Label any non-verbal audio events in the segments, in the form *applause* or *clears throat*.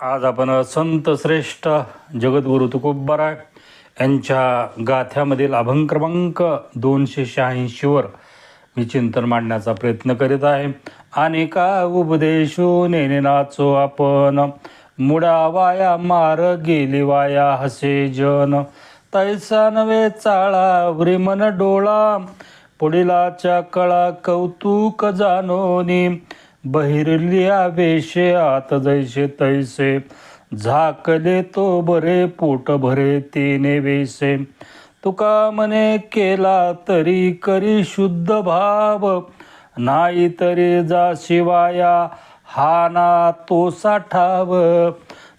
आज आपण संत श्रेष्ठ जगद्गुरु तुकोबाराय यांच्या गाथ्यामधील अभंग क्रमांक दोनशे शहाऐंशीवर मी चिंतन मांडण्याचा प्रयत्न करीत आहे. आणि का उपदेशो नेने नाचो आपण. मुडा वाया मार गेली वाया हसे जन. तैसा नवे चाळा व्रिमन डोळा. पुढीलाच्या कळा कौतुक जानोनी बहिरलिया वेशे आत जैसे तैसे. झाकले तो बरे पोट भरे तेने वेसे. तुका मने केला तरी करी शुद्ध भाव. नाही तरी जा शिवाया हा ना तो साठाव.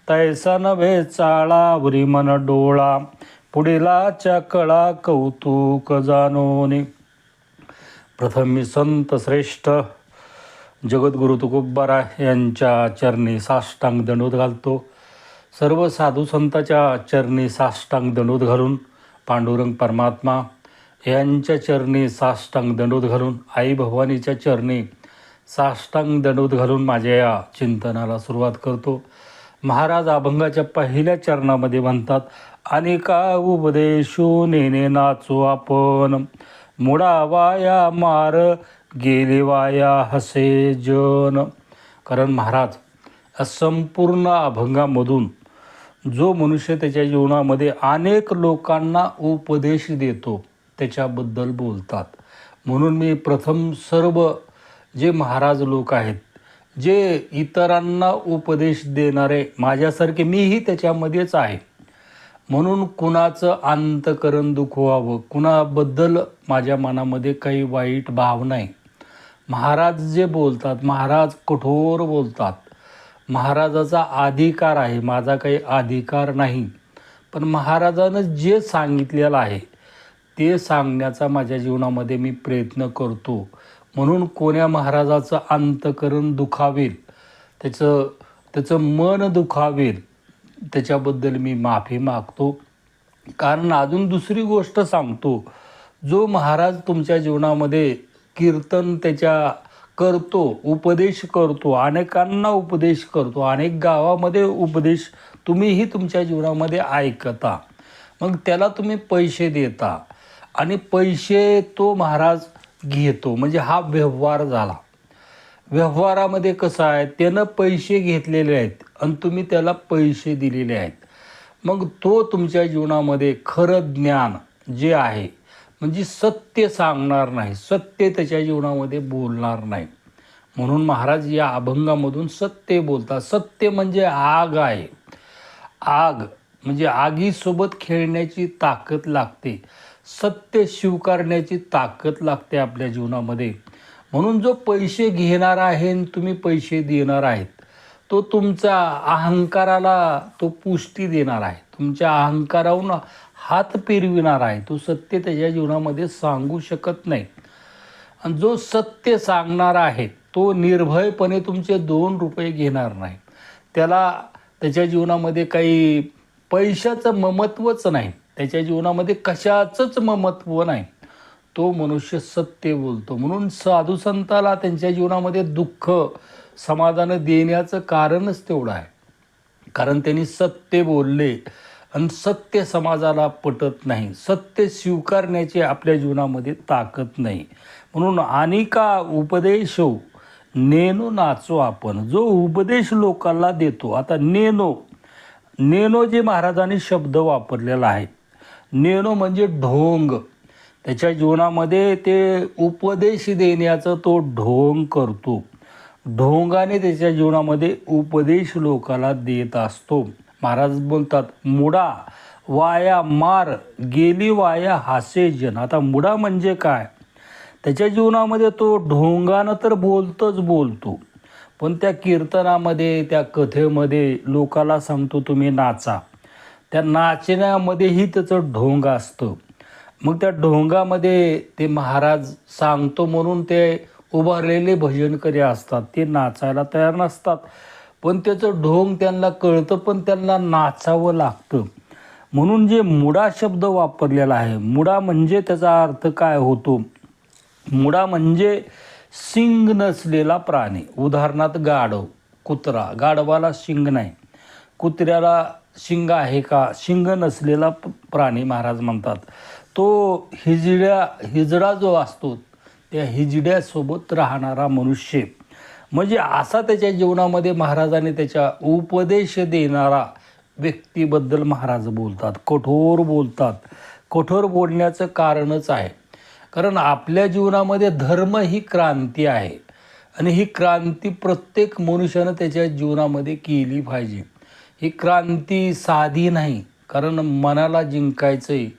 तैसा नव्हे चाळावरी मन डोळा. पुढीलाच्या कळा कौतुक जानोनी प्रथम मी संत श्रेष्ठ जगद्गुरु तुकोबारा यांच्या चरणी साष्टांग दंडोत घालतो. सर्व साधू संताच्या चरणी साष्टांग दंडोत घालून पांडुरंग परमात्मा यांच्या चरणी साष्टांग दंडोत घालून आई भवानीच्या चरणी साष्टांग दंडोत घालून माझ्या या चिंतनाला सुरुवात करतो. महाराज अभंगाच्या पहिल्या चरणामध्ये म्हणतात अनेका का उपदेशो नेने नाचो आपण. मुडा वाया मार गेले वाया हसे जन. कारण महाराज संपूर्ण अभंगामधून जो मनुष्य त्याच्या जीवनामध्ये अनेक लोकांना उपदेश देतो त्याच्याबद्दल बोलतात. म्हणून मी प्रथम सर्व जे महाराज लोक आहेत जे इतरांना उपदेश देणारे माझ्यासारखे मीही त्याच्यामध्येच आहे. म्हणून कुणाचं अंतकरण दुखवावं कुणाबद्दल माझ्या मनामध्ये काही वाईट भाव नाही. महाराज जे बोलतात महाराज कठोर बोलतात. महाराजाचा अधिकार आहे माझा काही अधिकार नाही. पण महाराजानं जे सांगितलेलं आहे ते सांगण्याचा माझ्या जीवनामध्ये मी प्रयत्न करतो. म्हणून कोण्या महाराजाचं अंतकरण दुखावेल त्याचं त्याचं मन दुखावेल त्याच्याबद्दल मी माफी मागतो. कारण अजून दुसरी गोष्ट सांगतो जो महाराज तुमच्या जीवनामध्ये कीर्तन त्याच्या करतो उपदेश करतो अनेकांना उपदेश करतो अनेक गावामध्ये उपदेश तुम्हीही तुमच्या जीवनामध्ये ऐकता. मग त्याला तुम्ही पैसे देता आणि पैसे तो महाराज घेतो. म्हणजे हा व्यवहार झाला. व्यवहारामध्ये कसं आहे त्यानं पैसे घेतलेले आहेत आणि तुम्ही त्याला पैसे दिलेले आहेत. मग तो तुमच्या जीवनामध्ये खरं ज्ञान जे आहे म्हणजे सत्य सांगणार नाही सत्य त्याच्या जीवनामध्ये बोलणार नाही. म्हणून महाराज या अभंगामधून सत्य बोलतात. सत्य म्हणजे आग आहे. आग म्हणजे आगीसोबत खेळण्याची ताकद लागते. सत्य स्वीकारण्याची ताकद लागते आपल्या जीवनामध्ये. म्हणून जो पैसे घेणार आहे आणि तुम्ही पैसे देणार आहेत तो तुमचा अहंकाराला तो पुष्टी देणार आहे. तुमच्या अहंकाराहून हात फिरविणार आहे तो सत्य त्याच्या जीवनामध्ये सांगू शकत नाही. आणि जो सत्य सांगणार आहे तो निर्भयपणे तुमचे दोन रुपये घेणार नाही. त्याला त्याच्या जीवनामध्ये काही पैशाचं ममत्वच नाही. त्याच्या जीवनामध्ये कशाचंच ममत्व नाही. तो मनुष्य सत्य बोलतो. म्हणून साधू संताला त्यांच्या जीवनामध्ये दुःख समाधान देण्याचं कारणच तेवढं आहे. कारण त्यांनी सत्य बोलले. आणि सत्य समाजाला पटत नाही. सत्य स्वीकारण्याची आपल्या जीवनामध्ये ताकद नाही. म्हणून आणि का उपदेश हो नेनो नाचो आपण. जो उपदेश लोकांना देतो आता नेनो. नेनो जे महाराजांनी शब्द वापरलेला आहे. नेनो म्हणजे ढोंग. त्याच्या जीवनामध्ये ते उपदेश देण्याचं तो ढोंग करतो. ढोंगाने त्याच्या जीवनामध्ये उपदेश लोकाला देत असतो. महाराज बोलतात मुडा वाया मार गेली वाया हासे जन. आता मुडा म्हणजे काय? त्याच्या जीवनामध्ये तो ढोंगानं तर बोलतोच बोलतो पण त्या कीर्तनामध्ये त्या कथेमध्ये लोकाला सांगतो तुम्ही नाचा. त्या नाचण्यामध्येही त्याचं ढोंग असतं. मग त्या ढोंगामध्ये ते महाराज सांगतो म्हणून ते उभारलेले भजनकरी असतात ते नाचायला तयार नसतात. पण त्याचं ढोंग त्यांना कळतं पण त्यांना नाचावं लागतं. म्हणून जे मुडा शब्द वापरलेला आहे मुडा म्हणजे त्याचा अर्थ काय होतो? मुडा म्हणजे शिंग नसलेला प्राणी. उदाहरणार्थ गाढव कुत्रा. गाढवाला शिंग नाही. कुत्र्याला शिंग आहे का? शिंग नसलेला प- प्राणी महाराज म्हणतात. तो हिजड्या हिजडा जो असतो त्या हिजड्यासोबत राहणारा मनुष्य म्हणजे असा त्याच्या जीवनामध्ये महाराजाने त्याच्या उपदेश देणारा व्यक्तीबद्दल महाराज बोलतात कठोर बोलतात. कठोर बोलण्याचं कारणच आहे. कारण आपल्या जीवनामध्ये धर्म ही क्रांती आहे. आणि ही क्रांती प्रत्येक मनुष्यानं त्याच्या जीवनामध्ये केली पाहिजे. ही क्रांती साधी नाही. कारण मनाला जिंकायचं आहे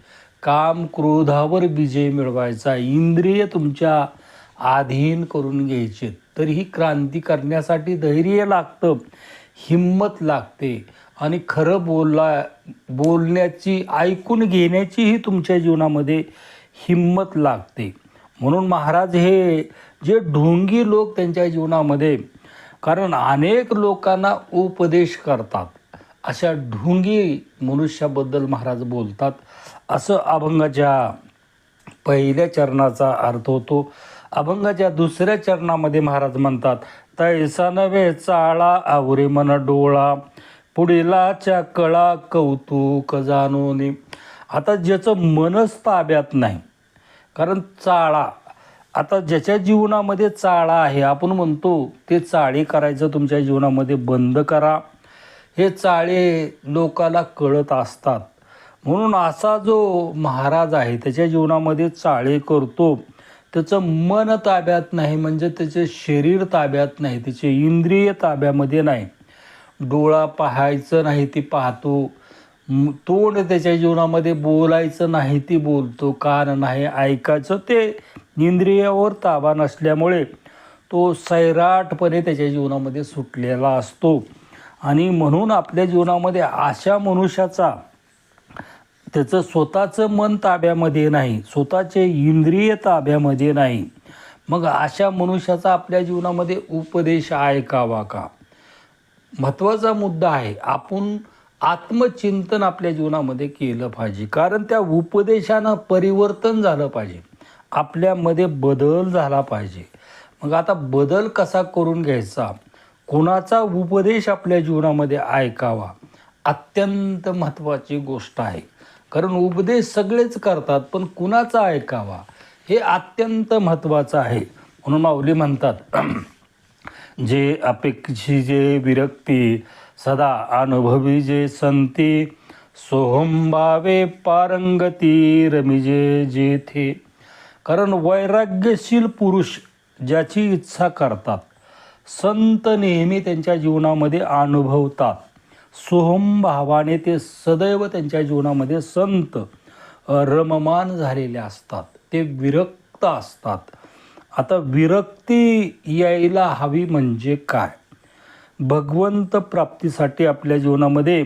काम क्रोधावर विजय मिळवायचा इंद्रिय तुमच्या अधीन करून घ्यायचे तर ही क्रांती करण्यासाठी धैर्य लागतं हिंमत लागते आणि खरं बोलला बोलण्याची ऐकून घेण्याचीही तुमच्या जीवनामध्ये हिंमत लागते. म्हणून महाराज हे जे ढोंगी लोक त्यांच्या जीवनामध्ये कारण अनेक लोकांना उपदेश करतात अशा ढोंगी मनुष्याबद्दल महाराज बोलतात. असं अभंगाच्या पहिल्या चरणाचा अर्थ होतो अभंगाच्या दुसऱ्या चरणामध्ये महाराज म्हणतात तैसा नव्हे चाळा आवरे मन डोळा पुढीलाच्या कळा कौतुक जाणून आता ज्याचं मनच ताब्यात नाही कारण चाळा आता ज्याच्या जीवनामध्ये चाळा आहे आपण म्हणतो ते चाळी करायचं तुमच्या जीवनामध्ये बंद करा. हे चाळे लोकाला कळत असतात. म्हणून असा जो महाराज आहे त्याच्या जीवनामध्ये चाळे करतो. त्याचं मन ताब्यात नाही म्हणजे त्याचे शरीर ताब्यात नाही त्याचे इंद्रिय ताब्यामध्ये नाही. डोळा पाहायचं नाही ती पाहतो. तोंड त्याच्या जीवनामध्ये बोलायचं नाही ती बोलतो. कान नाही ऐकायचं ते इंद्रियावर ताबा नसल्यामुळे तो सैराटपणे त्याच्या जीवनामध्ये सुटलेला असतो. आणि म्हणून आपल्या जीवनामध्ये अशा मनुष्याचा त्याचं स्वतःचं मन ताब्यामध्ये नाही स्वतःचे इंद्रिय ताब्यामध्ये नाही. मग अशा मनुष्याचा आपल्या जीवनामध्ये उपदेश ऐकावा का महत्त्वाचा मुद्दा आहे आपण आत्मचिंतन आपल्या जीवनामध्ये केलं पाहिजे. कारण त्या उपदेशानं परिवर्तन झालं पाहिजे. आपल्यामध्ये बदल झाला पाहिजे. मग आता बदल कसा करून घ्यायचा? कोणाचा उपदेश आपल्या जीवनामध्ये ऐकावा अत्यंत महत्त्वाची गोष्ट आहे. कारण उपदेश सगळेच करतात पण कुणाचा ऐकावा? हे अत्यंत महत्त्वाचं आहे. म्हणून माऊली म्हणतात *clears throat* जे अपेक्षी जे विरक्ती सदा अनुभवी जे संती सोहंभावे पारंगती रमिजे जेथे. कारण वैराग्यशील पुरुष ज्याची इच्छा करतात संत नेहमी त्यांच्या जीवनामध्ये अनुभवतात. सोहमभावाने ते सदैव त्यांच्या जीवनामध्ये संत रममान झालेले असतात. ते विरक्त असतात. आता विरक्ती यायला हवी म्हणजे काय? भगवंत प्राप्तीसाठी आपल्या जीवनामध्ये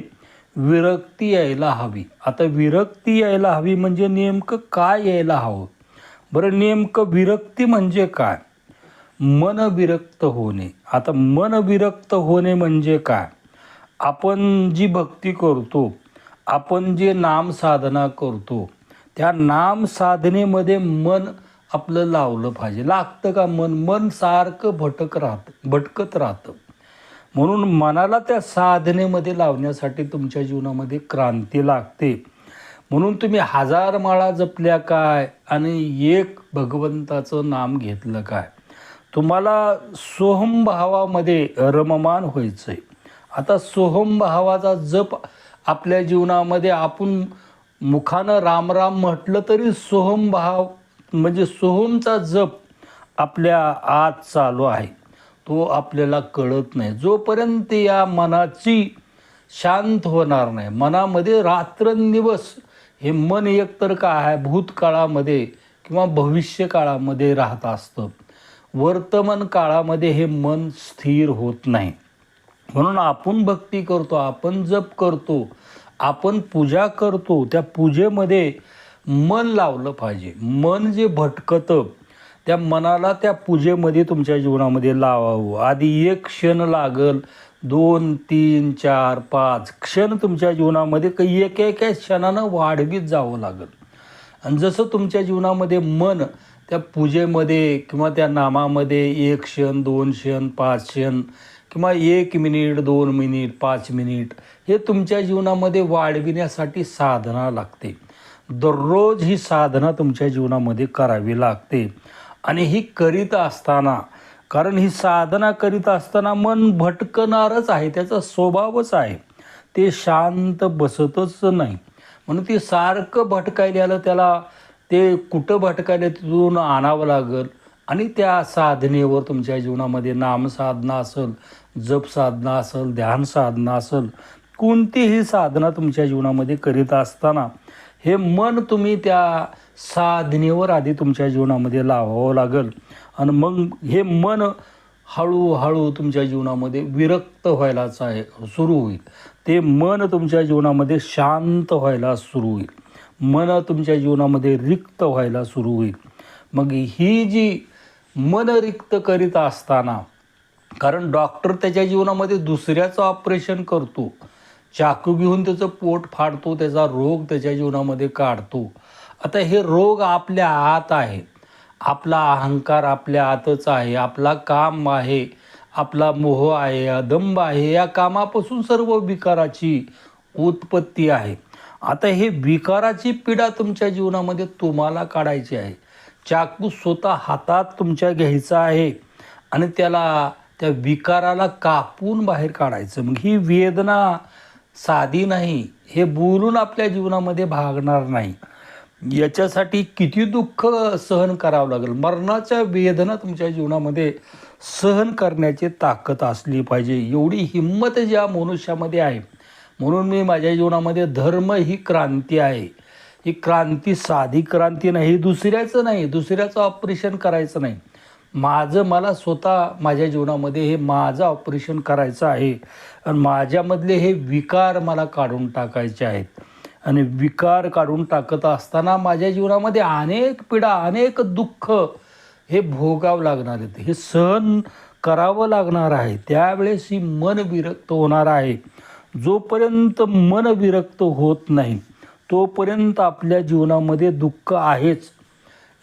विरक्ती यायला हवी. आता विरक्ती यायला हवी म्हणजे नेमकं काय यायला हवं? बरं नेमकं विरक्ती म्हणजे काय? मन विरक्त होणे. आता मन विरक्त होणे म्हणजे काय? आपण जी भक्ती करतो आपण जे नाम साधना करतो त्या नाम साधनेमध्ये मन आपलं लावलं पाहिजे. लागतं का मन? मन सारखं भटक राहतं भटकत राहतं. म्हणून मनाला त्या साधनेमध्ये लावण्यासाठी तुमच्या जीवनामध्ये क्रांती लागते. म्हणून तुम्ही हजार माळा जपल्या काय आणि एक भगवंताचं नाम घेतलं काय? तुम्हाला सोहम भावामध्ये रममान व्हायचं आहे आता सोहम भावाचा जप आपल्या जीवनामध्ये आपण मुखानं रामराम म्हटलं तरी सोहमभाव म्हणजे सोहमचा जप आपल्या आत चालू आहे. तो आपल्याला कळत नाही. जोपर्यंत या मनाची शांत होणार नाही मनामध्ये रात्रंदिवस हे मन एकतर काय आहे भूतकाळामध्ये किंवा भविष्य काळामध्ये राहत असतं. वर्तमान काळामध्ये हे मन स्थिर होत नाही. म्हणून आपण भक्ती करतो आपण जप करतो आपण पूजा करतो त्या पूजेमध्ये मन लावलं पाहिजे. मन जे भटकतं त्या मनाला त्या पूजेमध्ये तुमच्या जीवनामध्ये लावावं. आधी एक क्षण लागल दोन तीन चार पाच क्षण तुमच्या जीवनामध्ये काही एक एक क्षणानं वाढवीत जावं लागल. आणि जसं तुमच्या जीवनामध्ये मन त्या पूजेमध्ये किंवा त्या नामामध्ये एक क्षण दोन क्षण पाच क्षण किंवा एक मिनिट दोन मिनिट पाच मिनिट हे तुमच्या जीवनामध्ये वाढविण्यासाठी साधना लागते. दररोज ही साधना तुमच्या जीवनामध्ये करावी लागते. आणि ही करीत असताना कारण ही साधना करीत असताना मन भटकणारच आहे त्याचा स्वभावच आहे. ते शांत बसतच नाही. म्हणून ते सारखं भटकायला आलं त्याला ते कुठं भटकायला तिथून आणावं लागल? आणि त्या साधनेवर तुमच्या जीवनामध्ये नामसाधना असेल जप साधना असेल ध्यान साधना असेल कोणतीही साधना तुमच्या जीवनामध्ये करीत असताना हे मन तुम्ही त्या साधनेवर आधी तुमच्या जीवनामध्ये लावावं लागेल. आणि मग हे मन हळूहळू तुमच्या जीवनामध्ये विरक्त व्हायलाच आहे सुरू होईल. ते मन तुमच्या जीवनामध्ये शांत व्हायला सुरू होईल. मन तुमच्या जीवनामध्ये रिक्त व्हायला सुरू होईल. मग ही जी मन रिक्त करीत असताना कारण डॉक्टर त्याच्या जीवनामध्ये दुसऱ्याचं ऑपरेशन करतो चाकू घेऊन त्याचं पोट फाडतो त्याचा रोग त्याच्या जीवनामध्ये काढतो. आता हे रोग आपल्या आत आहे. आपला अहंकार आपल्या आतच आहे. आपला काम आहे. आपला मोह आहे. अदंब आहे. या कामापासून सर्व विकाराची उत्पत्ती आहे. आता हे विकाराची पीडा तुमच्या जीवनामध्ये तुम्हाला काढायची आहे. चाकू स्वतः हातात तुमच्या घ्यायचा आहे आणि त्याला त्या विकाराला कापून बाहेर काढायचं. मग ही वेदना साधी नाही हे बोलून आपल्या जीवनामध्ये भागणार नाही. याच्यासाठी किती दुःख सहन करावं लागेल. मरणाच्या वेदना तुमच्या जीवनामध्ये सहन करण्याची ताकद असली पाहिजे. एवढी हिंमत ज्या मनुष्यामध्ये आहे म्हणून मी माझ्या जीवनामध्ये धर्म ही क्रांती आहे. ही क्रांती साधी क्रांती नाही दुसऱ्याचं नाही दुसऱ्याचं ऑपरेशन करायचं नाही. माझं मला स्वतः माझ्या जीवनामध्ये हे माझं ऑपरेशन करायचं आहे. आणि माझ्यामधले हे विकार मला काढून टाकायचे आहेत. आणि विकार काढून टाकत असताना माझ्या जीवनामध्ये अनेक पीडा अनेक दुःख हे भोगावं लागणार आहेत. हे सहन करावं लागणार आहे. त्यावेळेस ही मन विरक्त होणार आहे. जोपर्यंत मन विरक्त होत नाही तोपर्यंत आपल्या जीवनामध्ये दुःख आहेच.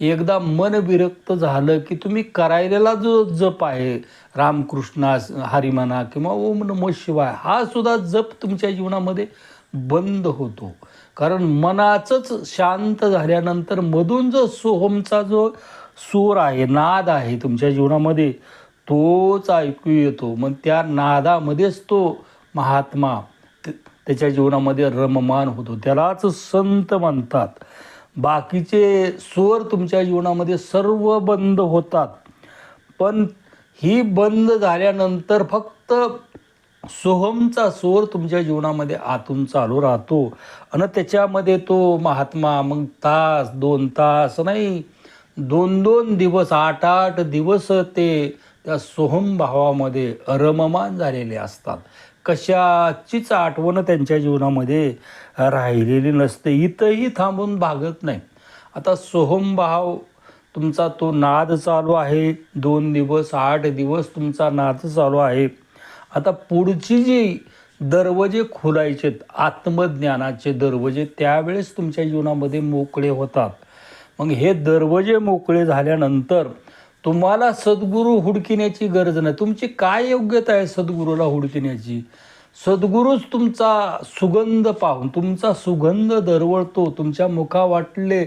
एकदा मन विरक्त झालं की तुम्ही करायलेला जो जप आहे रामकृष्णा हरिमाना किंवा ओम नमः शिवाय हा सुद्धा जप तुमच्या जीवनामध्ये बंद होतो. कारण मनाचंच शांत झाल्यानंतर मधून जो सोहमचा जो सूर आहे नाद आहे तुमच्या जीवनामध्ये तोच ऐकू येतो. मग त्या नादामध्येच तो महात्मा त्याच्या जीवनामध्ये रममान होतो. त्यालाच संत म्हणतात. बाकीचे स्वर तुमच्या जीवनामध्ये सर्व बंद होतात. पण ही बंद झाल्यानंतर फक्त सोहमचा स्वर तुमच्या जीवनामध्ये आतून चालू राहतो. आणि त्याच्यामध्ये तो महात्मा मग तास दोन तास नाही दोन दोन दिवस आठ आठ दिवस ते त्या सोहम भावामध्ये रममान झालेले असतात. कशाचीच आठवण त्यांच्या जीवनामध्ये राहिलेली नसते. इथंही थांबून भागत नाही. आता सोहम भाव तुमचा तो नाद चालू आहे. दोन दिवस आठ दिवस तुमचा नाद चालू आहे. आता पुढची जी दरवाजे खोलायचे आत्मज्ञानाचे दरवाजे त्यावेळेस तुमच्या जीवनामध्ये मोकळे होतात. मग हे दरवाजे मोकळे झाल्यानंतर तुम्हाला सद्गुरू हुडकिण्याची गरज नाही. तुमची काय योग्यता आहे सद्गुरूला हुडकिण्याची? सद्गुरूच तुमचा सुगंध पाहून तुमचा सुगंध दरवळतो तुमच्या मुखा वाटले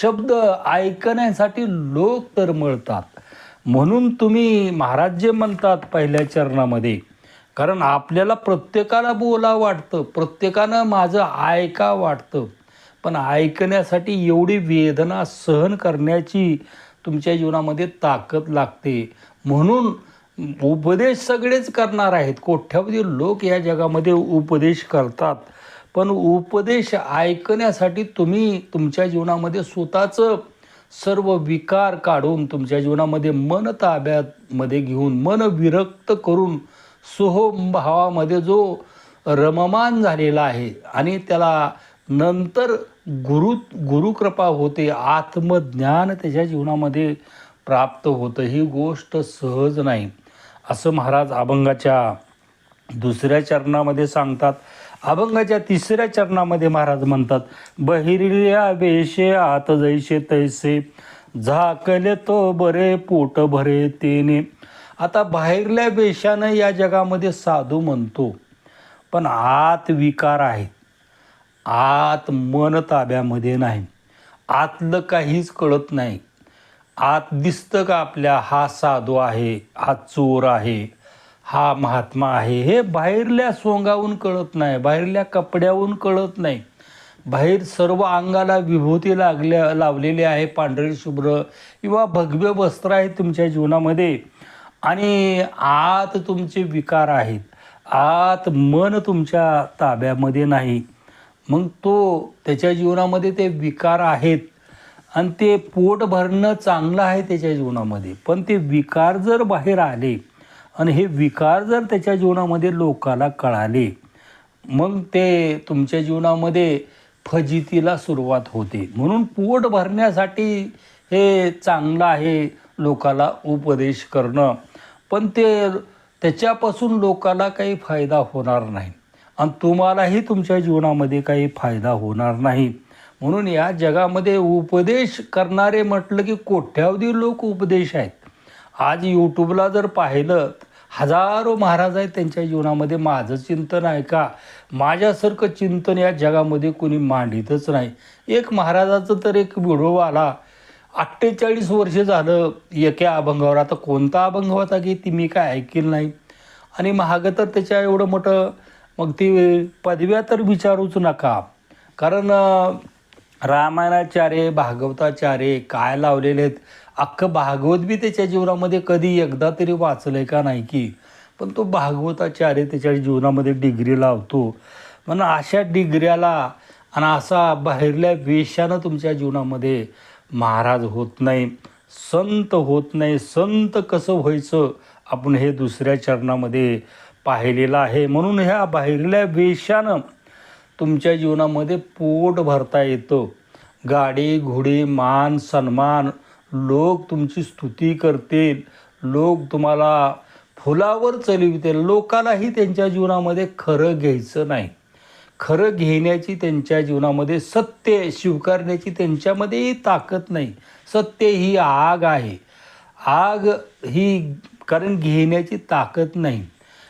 शब्द ऐकण्यासाठी लोक तरमळतात म्हणून तुम्ही महाराज जे म्हणतात पहिल्या चरणामध्ये कारण आपल्याला प्रत्येकाला बोला वाटतं प्रत्येकानं माझं ऐका वाटतं. पण ऐकण्यासाठी एवढी वेदना सहन करण्याची तुमच्या जीवनामध्ये ताकद लागते. म्हणून उपदेश सगळेच करणार आहेत. कोट्यावधी लोक या जगामध्ये उपदेश करतात. पण उपदेश ऐकण्यासाठी तुम्ही तुमच्या जीवनामध्ये स्वतःचं सर्व विकार काढून तुमच्या जीवनामध्ये मन ताब्यामध्ये घेऊन मन विरक्त करून सोहम भावामध्ये जो रममान झालेला आहे आणि त्याला नंतर गुरु गुरुकृपा होते आत्मज्ञान त्याच्या जीवनामध्ये प्राप्त होतं. ही गोष्ट सहज नाही. असं महाराज अभंगाच्या दुसऱ्या चरणामध्ये सांगतात. अभंगाच्या तिसऱ्या चरणामध्ये महाराज म्हणतात बहिरिल्या वेशे आत जैसे तैसे झाकले तो बरे पोट भरे तेने. आता बाहेरल्या वेशानं या जगामध्ये साधू म्हणतो पण आत विकार आहेत. आत मन ताब्यामध्ये नाही. आतलं काहीच कळत नाही. आत दिसतं का आपल्या हा साधू आहे हा चोर आहे हा महात्मा आहे हे बाहेरल्या सोंगाहून कळत नाही बाहेरल्या कपड्याहून कळत नाही. बाहेर सर्व अंगाला विभूती लागल्या लावलेली आहे पांढरे शुभ्र किंवा भगवे वस्त्र आहेत तुमच्या जीवनामध्ये. आणि आत तुमचे विकार आहेत. आत मन तुमच्या ताब्यामध्ये नाही. मग तो त्याच्या जीवनामध्ये ते विकार आहेत. आणि ते पोट भरणं चांगलं आहे त्याच्या जीवनामध्ये. पण ते विकार जर बाहेर आले आणि हे विकार जर त्याच्या जीवनामध्ये लोकाला कळाले मग ते तुमच्या जीवनामध्ये फजितीला सुरुवात होते. म्हणून पोट भरण्यासाठी हे चांगलं आहे लोकाला उपदेश करणं. पण ते त्याच्यापासून लोकाला काही फायदा होणार नाही. आणि तुम्हालाही तुमच्या जीवनामध्ये काही फायदा होणार नाही. म्हणून या जगामध्ये उपदेश करणारे म्हटलं की कोट्यावधी लोक उपदेश आहेत. आज यूट्यूबला जर पाहिलं हजारो महाराज आहेत त्यांच्या जीवनामध्ये माझं चिंतन आहे का? माझ्यासारखं चिंतन या जगामध्ये कोणी मांडितच नाही. एक महाराजाचं तर एक व्हिडिओ आला अठ्ठेचाळीस वर्ष झालं एका अभंगावर. आता कोणता अभंग होता की ती मी काय ऐकेल नाही? आणि महाग तर त्याच्या एवढं मोठं मग ती पदव्या तर विचारूच नका. कारण रामायणाचार्य भागवताचार्य काय लावलेले आहेत? अख्खं भागवत बी त्याच्या जीवनामध्ये कधी एकदा तरी वाचलं आहे का नाही की? पण तो भागवताचार्य त्याच्या जीवनामध्ये डिग्री लावतो. म्हणून अशा डिग्र्याला आणि असा बाहेरल्या वेशानं तुमच्या जीवनामध्ये महाराज होत नाही संत होत नाही संत कसं व्हायचं? आपण हे दुसऱ्या चरणामध्ये पाहिलेला आहे. म्हणून ह्या बाहेरल्या वेशानं तुमच्या जीवनामध्ये पोट भरता येतं. गाडी घोडी मान सन्मान लोक तुमची स्तुती करतील. लोक तुम्हाला फुलावर चलवितील. लोकालाही त्यांच्या जीवनामध्ये खरं घ्यायचं नाही. खरं घेण्याची त्यांच्या जीवनामध्ये सत्य स्वीकारण्याची त्यांच्यामध्येही ताकद नाही. सत्य ही आग आहे. आग ही कारण घेण्याची ताकद नाही.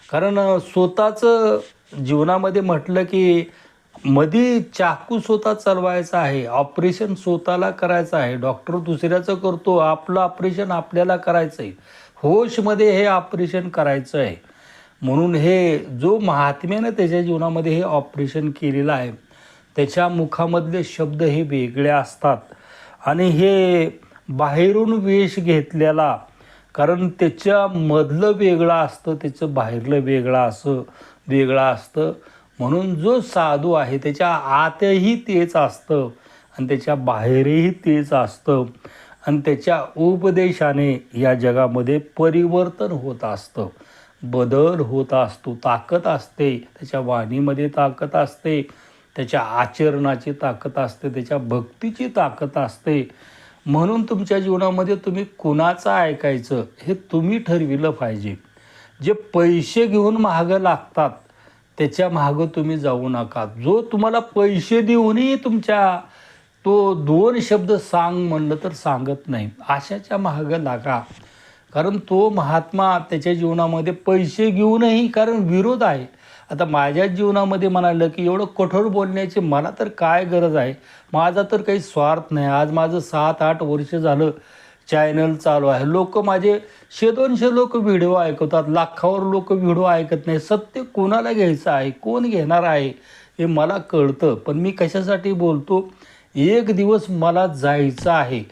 कारण स्वतःचं जीवनामध्ये म्हटलं की मधी चाकू स्वतः चालवायचा आहे ऑपरेशन स्वतःला करायचं आहे डॉक्टर दुसऱ्याचं करतो आपलं ऑपरेशन आपल्याला करायचं आहे होशमध्ये हे ऑपरेशन करायचं आहे. म्हणून हे जो महात्म्यानं त्याच्या जीवनामध्ये हे ऑपरेशन केलेलं आहे त्याच्या मुखामधले शब्द हे वेगळे असतात. आणि हे बाहेरून वेश घेतलेला कारण त्याच्यामधलं वेगळं असतं त्याचं बाहेरलं वेगळं असं वेगळं असतं. म्हणून जो साधू आहे त्याच्या आतही तेच असतं आणि त्याच्या बाहेरही तेच असतं. आणि त्याच्या उपदेशाने या जगामध्ये परिवर्तन होत असतं. बदल होत असतो ताकद असते त्याच्या वाणीमध्ये ताकद असते त्याच्या आचरणाची ताकद असते त्याच्या भक्तीची ताकद असते. म्हणून तुमच्या जीवनामध्ये तुम्ही कुणाचं ऐकायचं हे तुम्ही ठरविलं पाहिजे. जे पैसे घेऊन मागं लागतात त्याच्या मागं तुम्ही जाऊ नका. जो तुम्हाला पैसे देऊनही तुमच्या तो दोन शब्द सांग म्हणलं तर सांगत नाही. आशाच्या मागं लागा. कारण तो महात्मा त्याच्या जीवनामध्ये पैसे घेऊनही कारण विरोध आहे. आता माझ्या जीवनामध्ये म्हणालं की एवढं कठोर बोलण्याची मला तर काय गरज आहे? माझा तर काही स्वार्थ नाही. आज माझं सात आठ वर्ष झालं चॅनल चालू आहे. लोक माझे शे दोनशे लोक व्हिडिओ ऐकवतात लाखावर लोक व्हिडिओ ऐकत नाही. सत्य कोणाला घ्यायचं आहे? कोण घेणार आहे? हे मला कळतं. पण मी कशासाठी बोलतो? एक दिवस मला जायचं आहे.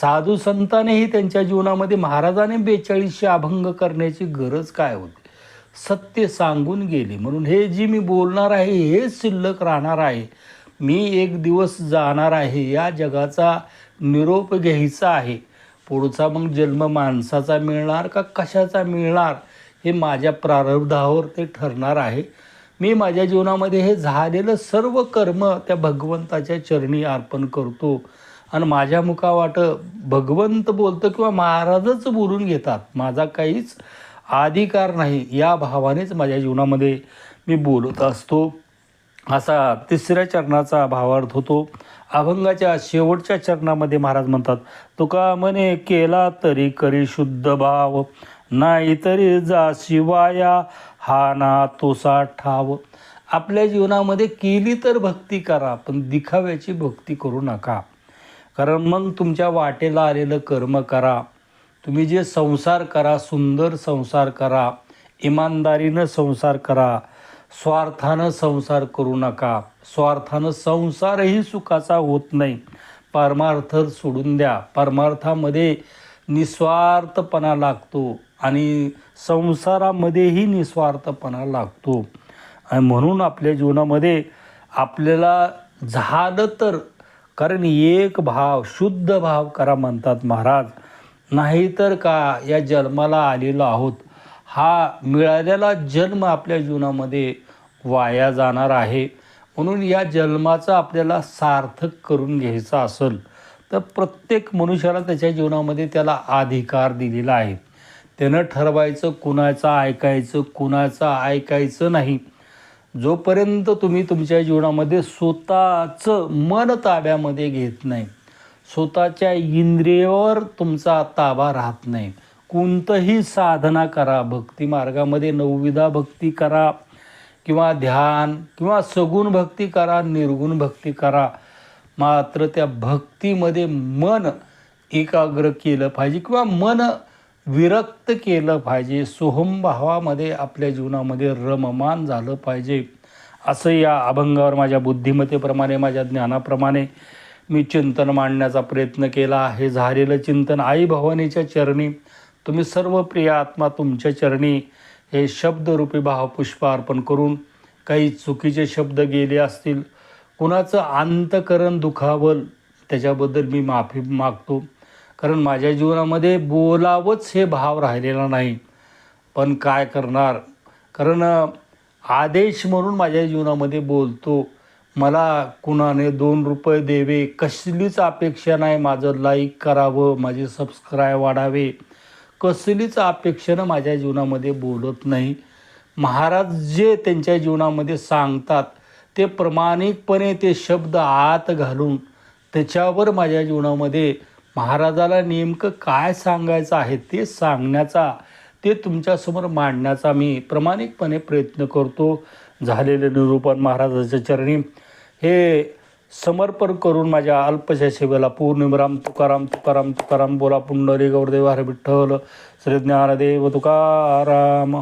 साधू संतानेही त्यांच्या जीवनामध्ये महाराजाने बेचाळीसशे अभंग करण्याची गरज काय होती? सत्य सांगून गेले. म्हणून हे जी मी बोलणार आहे हेच शिल्लक राहणार आहे. मी एक दिवस जाणार आहे या जगाचा निरोप घ्यायचा आहे. पुढचा मग जन्म माणसाचा मिळणार का कशाचा मिळणार हे माझ्या प्रारब्धावर ते ठरणार आहे. मी माझ्या जीवनामध्ये हे झालेलं सर्व कर्म त्या भगवंताच्या चरणी अर्पण करतो. आणि माझ्या मुखावाट भगवंत बोलतं किंवा महाराजच बोलून घेतात. माझा काहीच अधिकार नाही या भावानेच माझ्या जीवनामध्ये मी बोलत असतो. असा तिसऱ्या चरणाचा भावार्थ होतो. अभंगाच्या शेवटच्या चरणामध्ये महाराज म्हणतात तुका म्हणे केला तरी करी शुद्ध भाव? नाहीतरी जा शिवाया हा ना तोसा ठाव. आपल्या जीवनामध्ये केली तर भक्ती करा पण दिखाव्याची भक्ती करू नका. कारण मग तुमच्या वाटेला आलेलं कर्म करा. तुम्ही जे संसार करा सुंदर संसार करा इमानदारीनं संसार करा स्वार्थानं संसार करू नका. स्वार्थानं संसारही सुखाचा होत नाही. परमार्थ सोडून द्या. परमार्थामध्ये निस्वार्थपणा लागतो आणि संसारामध्येही निस्वार्थपणा लागतो. आणि म्हणून आपल्या जीवनामध्ये आपल्याला झालं तर कारण एक भाव शुद्ध भाव करा म्हणतात महाराज. नाहीतर का या जन्माला आलेलो आहोत? हा मिळालेला जन्म आपल्या जीवनामध्ये वाया जाणार आहे. म्हणून या जन्माचा आपल्याला सार्थक करून घ्यायचा असेल तर प्रत्येक मनुष्याला त्याच्या जीवनामध्ये त्याला अधिकार दिलेला आहे. त्यानं ठरवायचं कुणाचं ऐकायचं कुणाचं ऐकायचं नाही. जोपर्यंत तुम्ही तुमच्या जीवनामध्ये स्वतःचं मन ताब्यामध्ये घेत नाही स्वतःच्या इंद्रियावर तुमचा ताबा राहत नाही. कोणतंही साधना करा भक्ती मार्गामध्ये नवविधा भक्ती करा किंवा ध्यान किंवा सगुण भक्ती करा निर्गुण भक्ती करा. मात्र त्या भक्तीमध्ये मन एकाग्र केलं पाहिजे किंवा मन विरक्त केलं पाहिजे. सोहमभावामध्ये आपल्या जीवनामध्ये रममान झालं पाहिजे. असं या अभंगावर माझ्या बुद्धिमत्तेप्रमाणे माझ्या ज्ञानाप्रमाणे मी चिंतन मांडण्याचा प्रयत्न केला हे झालेलं चिंतन आई भवानीच्या चरणी. तुम्ही सर्व प्रिय आत्मा तुमच्या चरणी. हे शब्दरूपी भावपुष्प अर्पण करून काही चुकीचे शब्द गेले असतील. कुणाचं अंतकरण दुखावल त्याच्याबद्दल मी माफी मागतो. कारण माझ्या जीवनामध्ये बोलावंच हे भाव राहिलेला नाही. पण काय करणार? कारण आदेश म्हणून माझ्या जीवनामध्ये बोलतो. मला कुणाने दोन रुपये देवे कसलीच अपेक्षा नाही माझं. लाईक करावं माझे सबस्क्राईब वाढावे. कसलीच अपेक्षेनं माझ्या जीवनामध्ये बोलत नाही. महाराज जे त्यांच्या जीवनामध्ये सांगतात ते प्रामाणिकपणे ते शब्द आत घालून त्याच्यावर माझ्या जीवनामध्ये महाराजाला नेमकं काय सांगायचं आहे ते सांगण्याचा ते तुमच्यासमोर मांडण्याचा मी प्रामाणिकपणे प्रयत्न करतो. झालेले निरूपण महाराजाच्या चरणी. हे समर्पण करून माझ्या अल्पशा सेवेला पूर्णिमराम तुकाराम तुकाराम तुकाराम बोला पुंडरी गौरदेव हरे विठ्ठल श्री ज्ञानदेव तुकाराम.